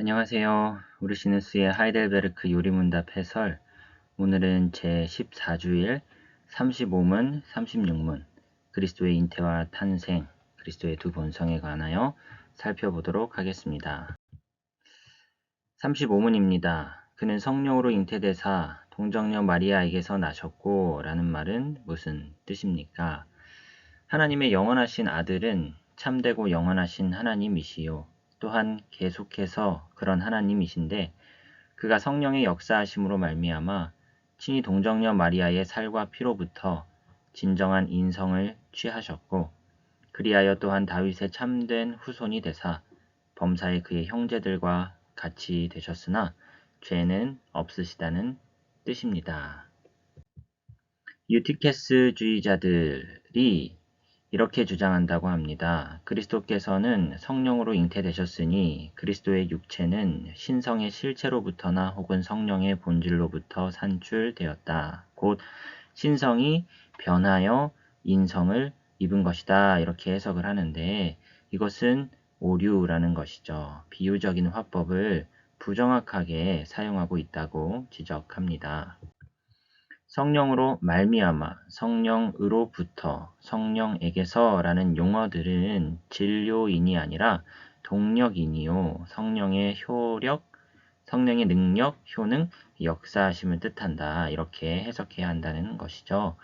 안녕하세요. 우르시누스의 하이델베르크 요리문답 해설 오늘은 제14주일 35문, 36문 그리스도의 잉태와 탄생, 그리스도의 두 본성에 관하여 살펴보도록 하겠습니다. 35문입니다. 그는 성령으로 잉태되사 동정녀 마리아에게서 나셨고 라는 말은 무슨 뜻입니까? 하나님의 영원하신 아들은 참되고 영원하신 하나님이시요. 또한 계속해서 그런 하나님이신데 그가 성령의 역사하심으로 말미암아 친히 동정녀 마리아의 살과 피로부터 진정한 인성을 취하셨고 그리하여 또한 다윗의 참된 후손이 되사 범사의 그의 형제들과 같이 되셨으나 죄는 없으시다는 뜻입니다. 유티케스주의자들이 이렇게 주장한다고 합니다. 그리스도께서는 성령으로 잉태되셨으니 그리스도의 육체는 신성의 실체로부터나 혹은 성령의 본질로부터 산출되었다. 곧 신성이 변하여 인성을 입은 것이다. 이렇게 해석을 하는데 이것은 오류라는 것이죠. 비유적인 화법을 부정확하게 사용하고 있다고 지적합니다. 성령으로 말미암아, 성령으로부터, 성령에게서라는 용어들은 진료인이 아니라 동력인이요, 성령의 효력, 성령의 능력, 효능, 역사하심을 뜻한다. 이렇게 해석해야 한다는 것이죠.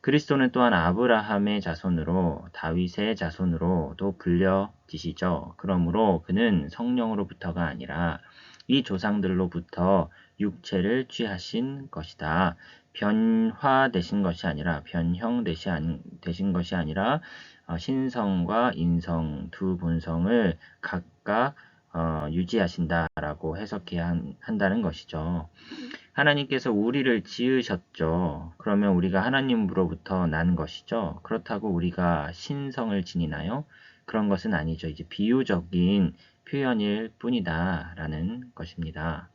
그리스도는 또한 아브라함의 자손으로 다윗의 자손으로도 불려지시죠. 그러므로 그는 성령으로부터가 아니라 이 조상들로부터 육체를 취하신 것이다. 변화되신 것이 아니라 변형되신 것이 아니라 어, 신성과 인성 두 본성을 각각 어, 유지하신다라고 해석해야 한 다는 것이죠. 하나님께서 우리를 지으셨죠. 그러면 우리가 하나님으로부터 난 것이죠. 그렇다고 우리가 신성을 지니나요? 그런 것은 아니죠. 이제 비유적인 표현일 뿐이다라는 것입니다.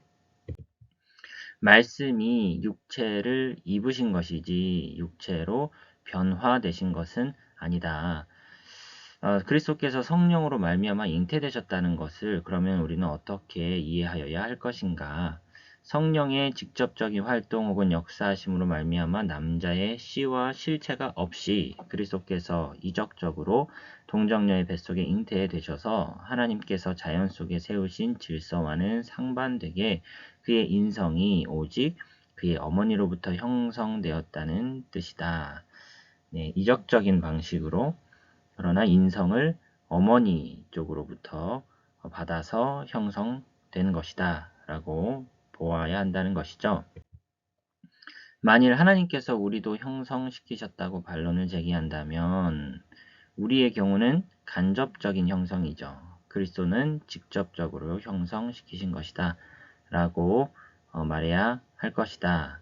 말씀이 육체를 입으신 것이지 육체로 변화되신 것은 아니다. 어, 그리스도께서 성령으로 말미암아 잉태되셨다는 것을 그러면 우리는 어떻게 이해하여야 할 것인가? 성령의 직접적인 활동 혹은 역사하심으로 말미암아 남자의 씨와 실체가 없이 그리스도께서 이적적으로 동정녀의 뱃속에 잉태되셔서 하나님께서 자연 속에 세우신 질서와는 상반되게 그의 인성이 오직 그의 어머니로부터 형성되었다는 뜻이다. 네, 이적적인 방식으로 그러나 인성을 어머니 쪽으로부터 받아서 형성된 것이다. 라고 보아야 한다는 것이죠. 만일 하나님께서 우리도 형성시키셨다고 반론을 제기한다면 우리의 경우는 간접적인 형성이죠. 그리스도는 직접적으로 형성시키신 것이다. 라고 어, 말해야 할 것이다.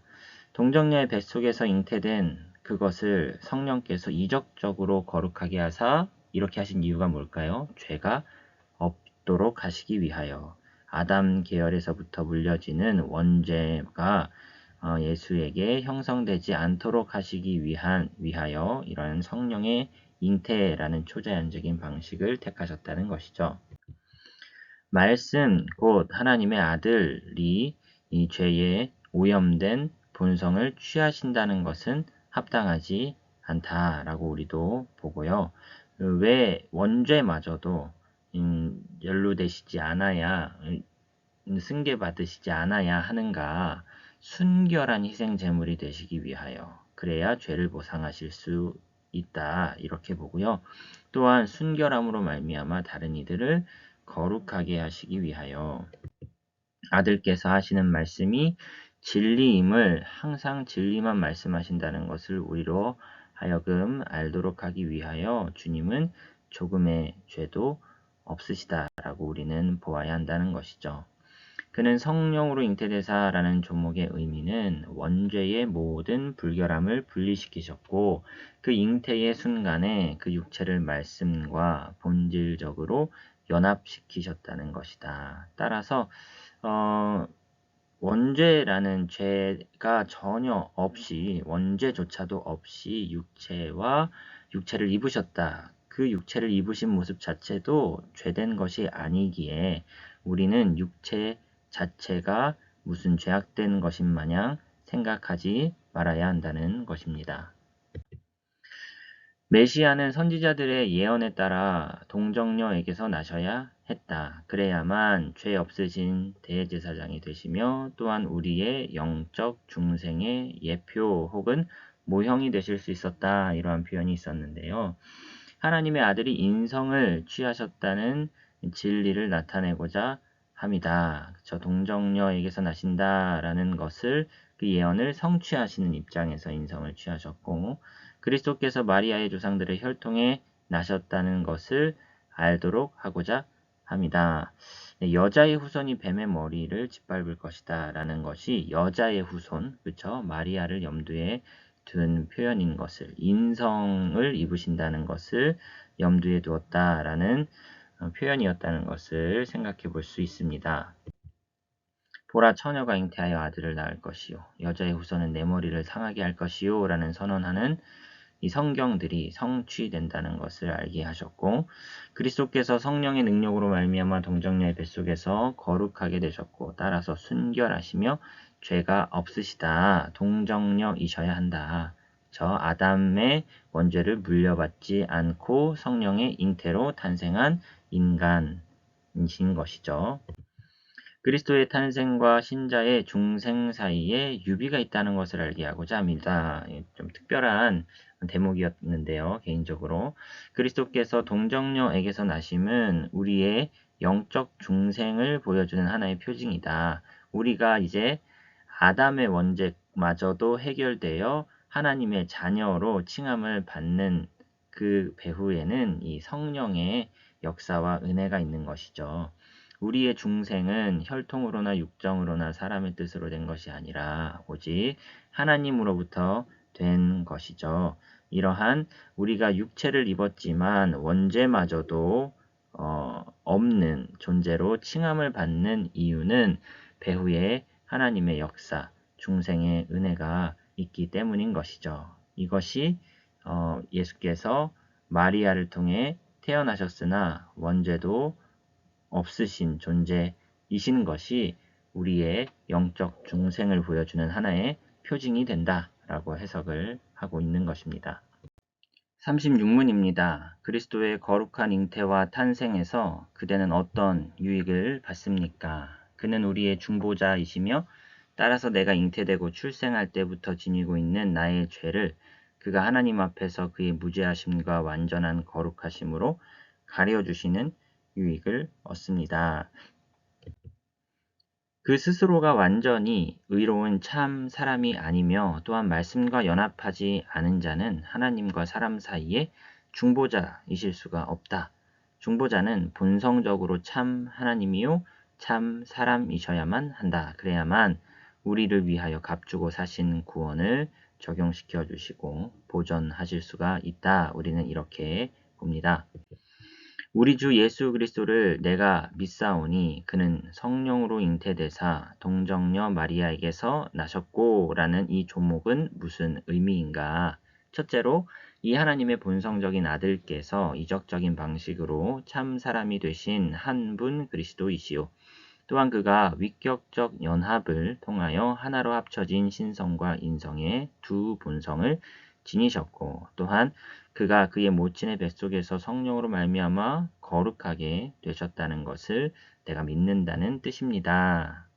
동정녀의 뱃속에서 잉태된 그것을 성령께서 이적적으로 거룩하게 하사 이렇게 하신 이유가 뭘까요? 죄가 없도록 하시기 위하여 아담 계열에서부터 물려지는 원죄가 어, 예수에게 형성되지 않도록 하시기 위한 위하여 이러한 성령의 잉태라는 초자연적인 방식을 택하셨다는 것이죠. 말씀 곧 하나님의 아들이 이 죄에 오염된 본성을 취하신다는 것은 합당하지 않다라고 우리도 보고요. 왜 원죄마저도 음, 연루되시지 않아야 음, 승계 받으시지 않아야 하는가 순결한 희생 제물이 되시기 위하여 그래야 죄를 보상하실 수 있다 이렇게 보고요. 또한 순결함으로 말미암아 다른 이들을 거룩하게 하시기 위하여 아들께서 하시는 말씀이 진리임을 항상 진리만 말씀하신다는 것을 우리로 하여금 알도록 하기 위하여 주님은 조금의 죄도 없으시다라고 우리는 보아야 한다는 것이죠. 그는 성령으로 잉태대사라는 종목의 의미는 원죄의 모든 불결함을 분리시키셨고 그 잉태의 순간에 그 육체를 말씀과 본질적으로 연합시키셨다는 것이다. 따라서 어, 원죄라는 죄가 전혀 없이 원죄조차도 없이 육체와 육체를 입으셨다. 그 육체를 입으신 모습 자체도 죄된 것이 아니기에 우리는 육체 자체가 무슨 죄악된 것인 마냥 생각하지 말아야 한다는 것입니다. 메시아는 선지자들의 예언에 따라 동정녀에게서 나셔야 했다. 그래야만 죄 없으신 대제사장이 되시며 또한 우리의 영적 중생의 예표 혹은 모형이 되실 수 있었다. 이러한 표현이 있었는데요. 하나님의 아들이 인성을 취하셨다는 진리를 나타내고자 합니다. 저 동정녀에게서 나신다라는 것을 그 예언을 성취하시는 입장에서 인성을 취하셨고 그리스도께서 마리아의 조상들의 혈통에 나셨다는 것을 알도록 하고자 합니다. 네, 여자의 후손이 뱀의 머리를 짓밟을 것이다 라는 것이 여자의 후손, 그쵸? 마리아를 염두에 둔 표현인 것을, 인성을 입으신다는 것을 염두에 두었다 라는 어, 표현이었다는 것을 생각해 볼 수 있습니다. 보라 처녀가 잉태하여 아들을 낳을 것이요 여자의 후손은 내 머리를 상하게 할 것이요 라는 선언하는 이 성경들이 성취된다는 것을 알게 하셨고 그리스도께서 성령의 능력으로 말미암아 동정녀의 뱃속에서 거룩하게 되셨고 따라서 순결하시며 죄가 없으시다 동정녀이셔야 한다. 저 아담의 원죄를 물려받지 않고 성령의 잉태로 탄생한 인간이신 것이죠. 그리스도의 탄생과 신자의 중생 사이에 유비가 있다는 것을 알게 하고자 합니다. 좀 특별한 대목이었는데요. 개인적으로 그리스도께서 동정녀에게서 나심은 우리의 영적 중생을 보여주는 하나의 표징이다. 우리가 이제 아담의 원죄마저도 해결되어 하나님의 자녀로 칭함을 받는 그 배후에는 이 성령의 역사와 은혜가 있는 것이죠. 우리의 중생은 혈통으로나 육정으로나 사람의 뜻으로 된 것이 아니라 오직 하나님으로부터 된 것이죠. 이러한 우리가 육체를 입었지만 원죄마저도 어, 없는 존재로 칭함을 받는 이유는 배후에 하나님의 역사, 중생의 은혜가 있기 때문인 것이죠. 이것이 어, 예수께서 마리아를 통해 태어나셨으나 원죄도 없으신 존재이신 것이 우리의 영적 중생을 보여주는 하나의 표징이 된다 라고 해석을 하고 있는 것입니다. 36문입니다. 그리스도의 거룩한 잉태와 탄생에서 그대는 어떤 유익을 받습니까? 그는 우리의 중보자이시며 따라서 내가 잉태되고 출생할 때부터 지니고 있는 나의 죄를 그가 하나님 앞에서 그의 무죄하심과 완전한 거룩하심으로 가려주시는 유익을 얻습니다. 그 스스로가 완전히 의로운 참 사람이 아니며 또한 말씀과 연합하지 않은 자는 하나님과 사람 사이에 중보자이실 수가 없다. 중보자는 본성적으로 참 하나님이요 참 사람이셔야만 한다. 그래야만 우리를 위하여 값주고 사신 구원을 적용시켜 주시고 보존하실 수가 있다. 우리는 이렇게 봅니다. 우리 주 예수 그리스도를 내가 믿사오니 그는 성령으로 잉태되사 동정녀 마리아에게서 나셨고 라는 이 조목은 무슨 의미인가? 첫째로 이 하나님의 본성적인 아들께서 이적적인 방식으로 참 사람이 되신 한 분 그리스도이시오. 또한 그가 위격적 연합을 통하여 하나로 합쳐진 신성과 인성의 두 본성을 지니셨고 또한 그가 그의 모친의 뱃속에서 성령으로 말미암아 거룩하게 되셨다는 것을 내가 믿는다는 뜻입니다.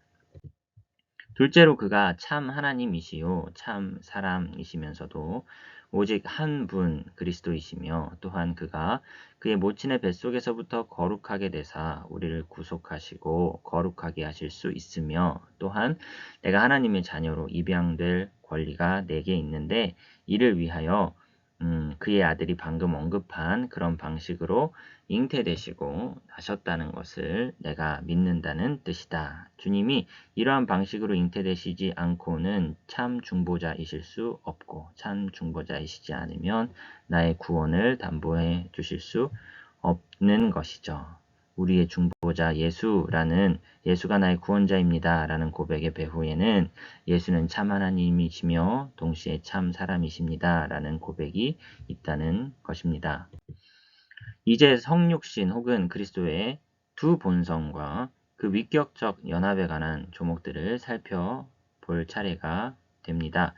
둘째로 그가 참 하나님이시요 참 사람이시면서도 오직 한 분 그리스도이시며 또한 그가 그의 모친의 뱃속에서부터 거룩하게 되사 우리를 구속하시고 거룩하게 하실 수 있으며 또한 내가 하나님의 자녀로 입양될 권리가 내게 있는데 이를 위하여 음, 그의 아들이 방금 언급한 그런 방식으로 잉태되시고 나셨다는 것을 내가 믿는다는 뜻이다. 주님이 이러한 방식으로 잉태되시지 않고는 참 중보자이실 수 없고 참 중보자이시지 않으면 나의 구원을 담보해 주실 수 없는 것이죠. 우리의 중보자 예수라는 예수가 나의 구원자입니다. 라는 고백의 배후에는 예수는 참 하나님이시며 동시에 참 사람이십니다. 라는 고백이 있다는 것입니다. 이제 성육신 혹은 그리스도의 두 본성과 그그 위격적 연합에 관한 조목들을 살펴볼 차례가 됩니다.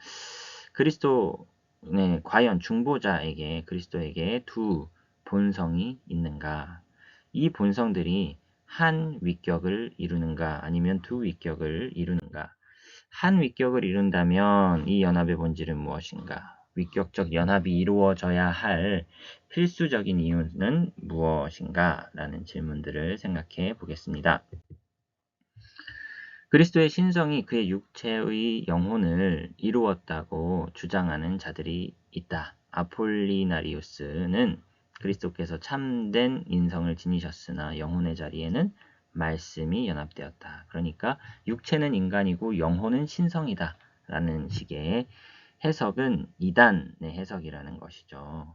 그리스도는 과연 중보자에게 그리스도에게 두 본성이 있는가? 이 본성들이 한 위격을 이루는가 아니면 두 위격을 이루는가? 한 위격을 이룬다면 이 연합의 본질은 무엇인가? 위격적 연합이 이루어져야 할 필수적인 이유는 무엇인가? 라는 질문들을 생각해 보겠습니다. 그리스도의 신성이 그의 육체의 영혼을 이루었다고 주장하는 자들이 있다. 아폴리나리우스는 그리스도께서 참된 인성을 지니셨으나 영혼의 자리에는 말씀이 연합되었다. 그러니까 육체는 인간이고 영혼은 신성이다. 라는 식의 해석은 이단의 해석이라는 것이죠.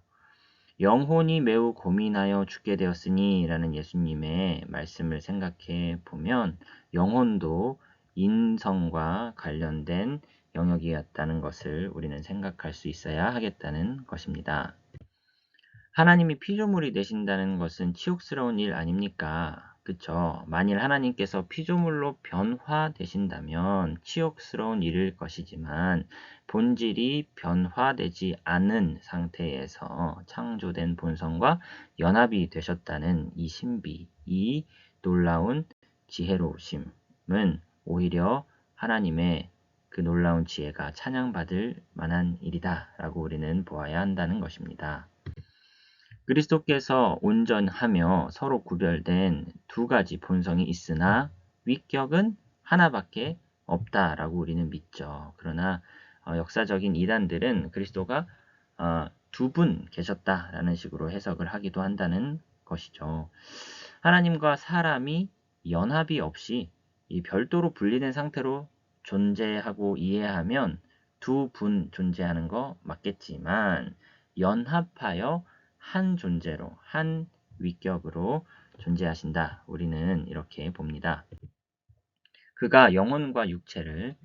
영혼이 매우 고민하여 죽게 되었으니 라는 예수님의 말씀을 생각해 보면 영혼도 인성과 관련된 영역이었다는 것을 우리는 생각할 수 있어야 하겠다는 것입니다. 하나님이 피조물이 되신다는 것은 치욕스러운 일 아닙니까? 그쵸. 만일 하나님께서 피조물로 변화되신다면 치욕스러운 일일 것이지만 본질이 변화되지 않은 상태에서 창조된 본성과 연합이 되셨다는 이 신비, 이 놀라운 지혜로우심은 오히려 하나님의 그 놀라운 지혜가 찬양받을 만한 일이다 라고 우리는 보아야 한다는 것입니다. 그리스도께서 온전하며 서로 구별된 두 가지 본성이 있으나 위격은 하나밖에 없다라고 우리는 믿죠. 그러나 어, 역사적인 이단들은 그리스도가 어, 두분 계셨다라는 식으로 해석을 하기도 한다는 것이죠. 하나님과 사람이 연합이 없이 별도로 분리된 상태로 존재하고 이해하면 두 분 존재하는 거 맞겠지만 연합하여 한 존재로, 한 위격으로 존재하신다. 우리는 이렇게 봅니다. 그가 영혼과 육체를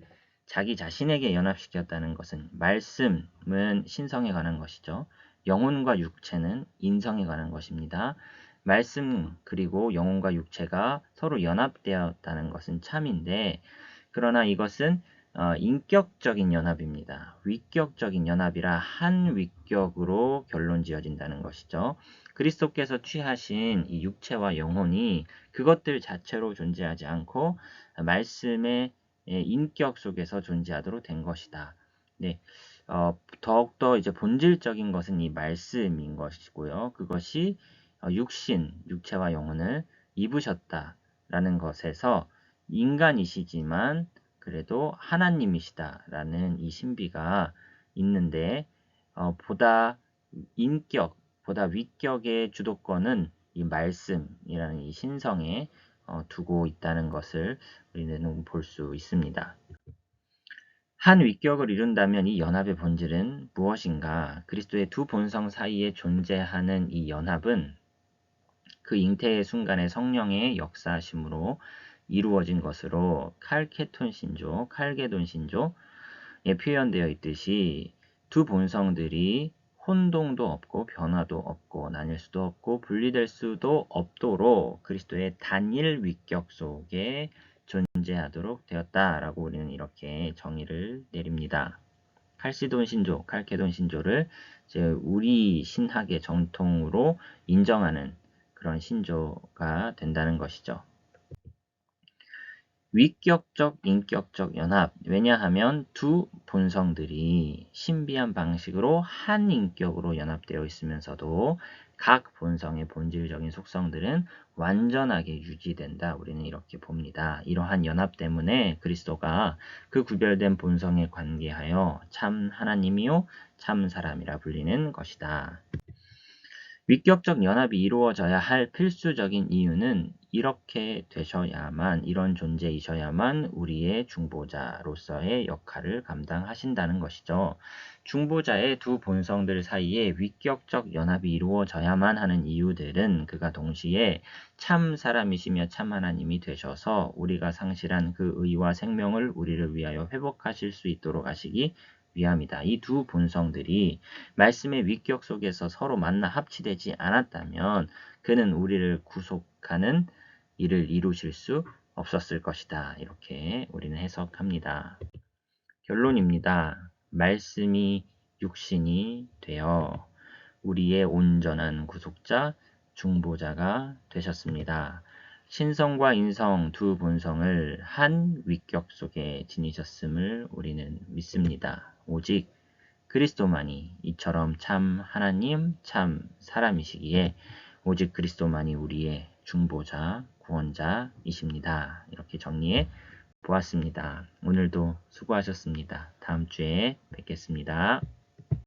자기 자신에게 연합시켰다는 것은 말씀은 신성에 관한 것이죠. 영혼과 육체는 인성에 관한 것입니다. 말씀 그리고 영혼과 육체가 서로 연합되었다는 것은 참인데 그러나 이것은 어, 인격적인 연합입니다. 위격적인 연합이라 한 위격으로 결론 지어진다는 것이죠. 그리스도께서 취하신 이 육체와 영혼이 그것들 자체로 존재하지 않고 말씀의 인격 속에서 존재하도록 된 것이다. 네. 어, 더욱더 이제 본질적인 것은 이 말씀인 것이고요. 그것이 어, 육신, 육체와 영혼을 입으셨다라는 것에서 인간이시지만 그래도 하나님이시다라는 이 신비가 있는데 어, 보다 인격, 보다 위격의 주도권은 이 말씀이라는 이 신성에 어, 두고 있다는 것을 우리는 볼 수 있습니다. 한 위격을 이룬다면 이 연합의 본질은 무엇인가? 그리스도의 두 본성 사이에 존재하는 이 연합은 그 잉태의 순간에 성령의 역사심으로 이루어진 것으로 칼케톤 신조, 칼게돈 신조에 표현되어 있듯이 두 본성들이 혼동도 없고 변화도 없고 나뉠 수도 없고 분리될 수도 없도록 그리스도의 단일 위격 속에 존재하도록 되었다라고 우리는 이렇게 정의를 내립니다. 칼시돈 신조, 칼케돈 신조를 우리 신학의 정통으로 인정하는 그런 신조가 된다는 것이죠. 위격적, 인격적 연합. 왜냐하면 두 본성들이 신비한 방식으로 한 인격으로 연합되어 있으면서도 각 본성의 본질적인 속성들은 완전하게 유지된다. 우리는 이렇게 봅니다. 이러한 연합 때문에 그리스도가 그 구별된 본성에 관계하여 참 하나님이요, 참 사람이라 불리는 것이다. 위격적 연합이 이루어져야 할 필수적인 이유는 이렇게 되셔야만, 이런 존재이셔야만 우리의 중보자로서의 역할을 감당하신다는 것이죠. 중보자의 두 본성들 사이에 위격적 연합이 이루어져야만 하는 이유들은 그가 동시에 참 사람이시며 참 하나님이 되셔서 우리가 상실한 그 의와 생명을 우리를 위하여 회복하실 수 있도록 하시기 위함이다. 이 두 본성들이 말씀의 위격 속에서 서로 만나 합치되지 않았다면 그는 우리를 구속하는 일을 이루실 수 없었을 것이다. 이렇게 우리는 해석합니다. 결론입니다. 말씀이 육신이 되어 우리의 온전한 구속자, 중보자가 되셨습니다. 신성과 인성 두 본성을 한 위격 속에 지니셨음을 우리는 믿습니다. 오직 그리스도만이 이처럼 참 하나님, 참 사람이시기에 오직 그리스도만이 우리의 중보자, 구원자이십니다. 이렇게 정리해 보았습니다. 오늘도 수고하셨습니다. 다음 주에 뵙겠습니다.